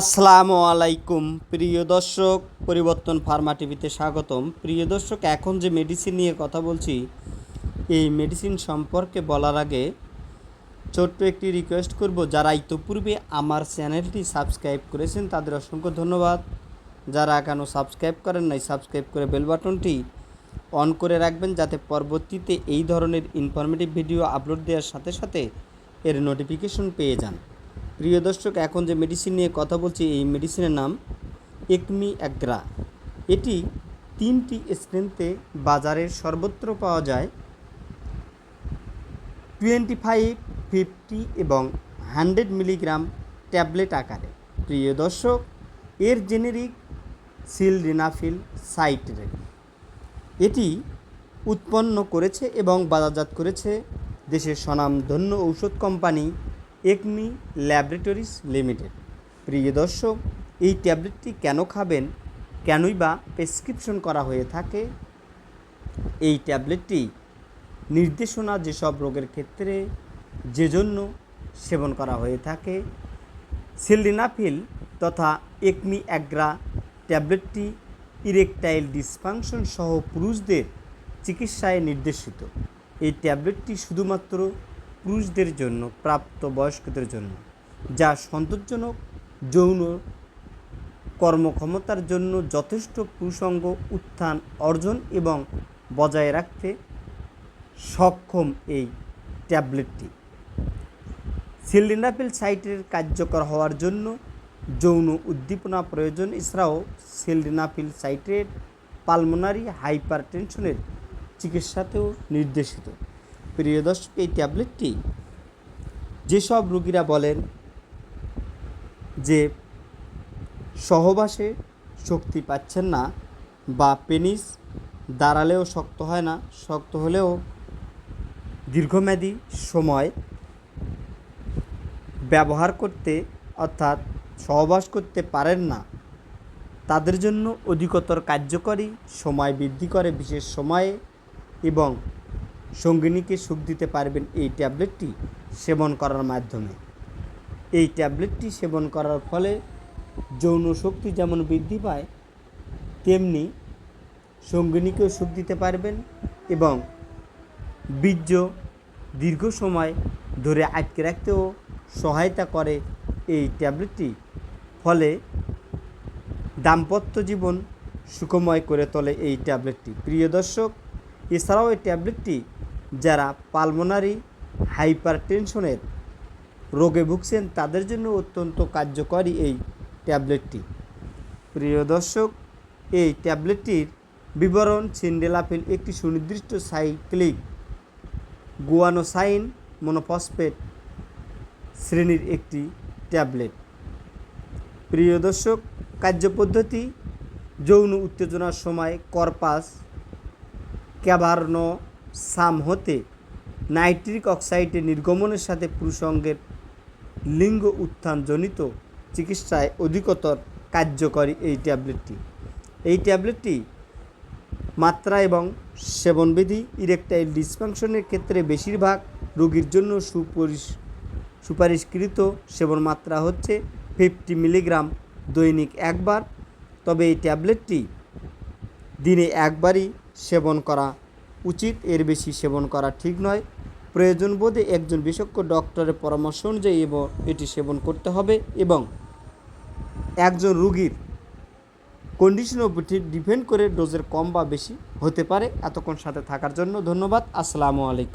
আসসালামু আলাইকুম। প্রিয় দর্শক, পরিবর্তন ফার্মা টিভিতে স্বাগতম। প্রিয় দর্শক, এখন যে মেডিসিন নিয়ে কথা বলছি, এই মেডিসিন সম্পর্কে বলার আগে ছোট্ট একটি রিকোয়েস্ট করব। যারা ইতোপূর্বে আমার চ্যানেলটি সাবস্ক্রাইব করেছেন, তাদের অসংখ্য ধন্যবাদ। যারা এখনও সাবস্ক্রাইব করেন নাই সাবস্ক্রাইব করে বেল বাটনটি অন করে রাখবেন, যাতে পরবর্তীতে এই ধরনের ইনফরমেটিভ ভিডিও আপলোড দেওয়ার সাথে সাথে এর নোটিফিকেশন পেয়ে যান। প্রিয় দর্শক, এখন যে মেডিসিন নিয়ে কথা বলছি, এই মেডিসিনের নাম একমি অ্যাগ্রা। এটি তিনটি স্ট্রেন্থে বাজারের সর্বত্র পাওয়া যায়। টোয়েন্টি ফাইভ ফিফটি এবং হান্ড্রেড মিলিগ্রাম ট্যাবলেট আকারে। প্রিয় দর্শক, এর জেনেরিক সিলডিনাফিল সাইট্রেট এটি উৎপন্ন করেছে এবং বাজারজাত করেছে দেশের স্বনামধন্য ঔষধ কোম্পানি একমি ল্যাবরেটরিজ লিমিটেড। প্রিয় দর্শক, এই ট্যাবলেটটি কেন খাবেন? কেনই বা প্রেসক্রিপশন করা হয়ে থাকে? এই ট্যাবলেটটি নির্দেশনা যেসব রোগের ক্ষেত্রে যে জন্য সেবন করা হয়ে থাকে, সিলডিনাফিল তথা একমি অ্যাগ্রা ট্যাবলেটটি ইরেকটাইল ডিসফাংশন সহ পুরুষদের চিকিৎসায় নির্দেশিত। এই ট্যাবলেটটি শুধুমাত্র পুরুষদের জন্য, প্রাপ্ত বয়স্কদের জন্য, যা সন্তোষজনক, যৌন কর্মক্ষমতার জন্য যথেষ্ট পুরুষঙ্গ উত্থান অর্জন এবং বজায় রাখতে সক্ষম এই ট্যাবলেটটি। সিলিন্ডাপিল সাইটের কার্যকর হওয়ার জন্য যৌন উদ্দীপনা প্রয়োজন। এছাড়াও সিলডিনাফিল সাইটের পালমোনারি হাইপার টেনশনের চিকিৎসাতেও নির্দেশিত। প্রিয় দর্শক, এই ট্যাবলেটটি যেসব রোগীরা বলেন যে সহবাসে শক্তি পাচ্ছেন না বা পেনিস দাঁড়ালেও শক্ত হয় না, শক্ত হলেও দীর্ঘমেয়াদী সময় ব্যবহার করতে অর্থাৎ সহবাস করতে পারেন না, তাদের জন্য অধিকতর কার্যকরী সময় বৃদ্ধি করে, বিশেষ সময়ে এবং সঙ্গিনীকে সুখ দিতে পারবেন এই ট্যাবলেটটি সেবন করার মাধ্যমে। এই ট্যাবলেটটি সেবন করার ফলে যৌন শক্তি যেমন বৃদ্ধি পায়, তেমনি সঙ্গিনীকেও সুখ দিতে পারবেন এবং বীর্য দীর্ঘ সময় ধরে আটকে রাখতেও সহায়তা করে এই ট্যাবলেটটি। ফলে দাম্পত্য জীবন সুখময় করে তোলে এই ট্যাবলেটটি। প্রিয় দর্শক এছাড়াও এই ট্যাবলেটটি যারা পালমোনারি হাইপার টেনশনের রোগে ভুগছেন, তাদের জন্য অত্যন্ত কার্যকরী এই ট্যাবলেটটি। প্রিয় দর্শক, এই ট্যাবলেটটির বিবরণ সিন্ডেলাফিল একটি সুনির্দিষ্ট সাইক্লিক গুয়ানোসাইন মনোফসফেট শ্রেণির একটি ট্যাবলেট। প্রিয় দর্শক কার্যপদ্ধতি যৌন উত্তেজনার সময় করপাস ক্যাভার্নো সাম হতে নাইট্রিক অক্সাইডের নির্গমনের সাথে পুরুষঙ্গের লিঙ্গ উত্থানজনিত চিকিৎসায় অধিকতর কার্যকরী এই ট্যাবলেটটি। এই ট্যাবলেটটি মাত্রা এবং সেবনবিধি, ইরেকটাইল ডিসফাংশনের ক্ষেত্রে বেশিরভাগ রোগীর জন্য সুপরিশ, সুপারিশকৃত সেবন মাত্রা হচ্ছে ফিফটি মিলিগ্রাম দৈনিক একবার। তবে এই ট্যাবলেটটি দিনে একবারই সেবন করা উচিত, এর বেশি সেবন করা ঠিক নয়। প্রয়োজন বোধে একজন বিশেষজ্ঞ ডক্টরের পরামর্শ অনুযায়ী এবং, এটি সেবন করতে হবে এবং একজন রুগীর কন্ডিশনের উপর ডিপেন্ড করে ডোজের কম বা বেশি হতে পারে। এতক্ষণ সাথে থাকার জন্য ধন্যবাদ। আসসালামু আলাইকুম।